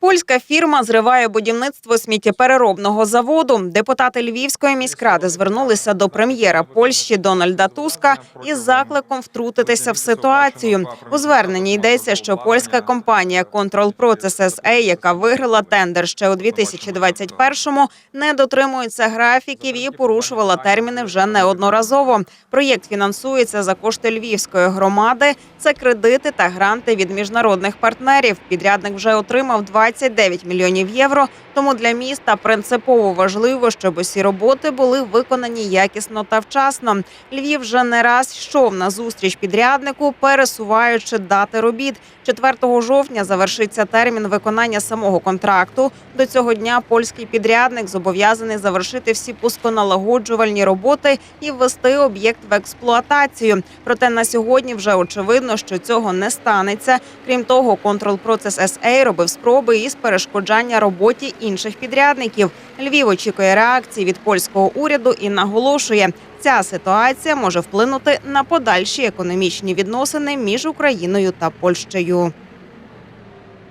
Польська фірма зриває будівництво сміттєпереробного заводу. Депутати Львівської міськради звернулися до прем'єра Польщі Дональда Туска із закликом втрутитися в ситуацію. У зверненні йдеться, що польська компанія Control Process SA, яка виграла тендер ще у 2021-му, не дотримується графіків і порушувала терміни вже неодноразово. Проєкт фінансується за кошти львівської громади. Це кредити та гранти від міжнародних партнерів. Підрядник вже отримав 29 мільйонів євро. Тому для міста принципово важливо, щоб усі роботи були виконані якісно та вчасно. Львів вже не раз йшов на зустріч підряднику, пересуваючи дати робіт. 4 жовтня завершиться термін виконання самого контракту. До цього дня польський підрядник зобов'язаний завершити всі пусконалагоджувальні роботи і ввести об'єкт в експлуатацію. Проте на сьогодні вже очевидно, що цього не станеться. Крім того, Process SA робив спроби із перешкоджання роботі інших підрядників. Львів очікує реакції від польського уряду і наголошує, ця ситуація може вплинути на подальші економічні відносини між Україною та Польщею.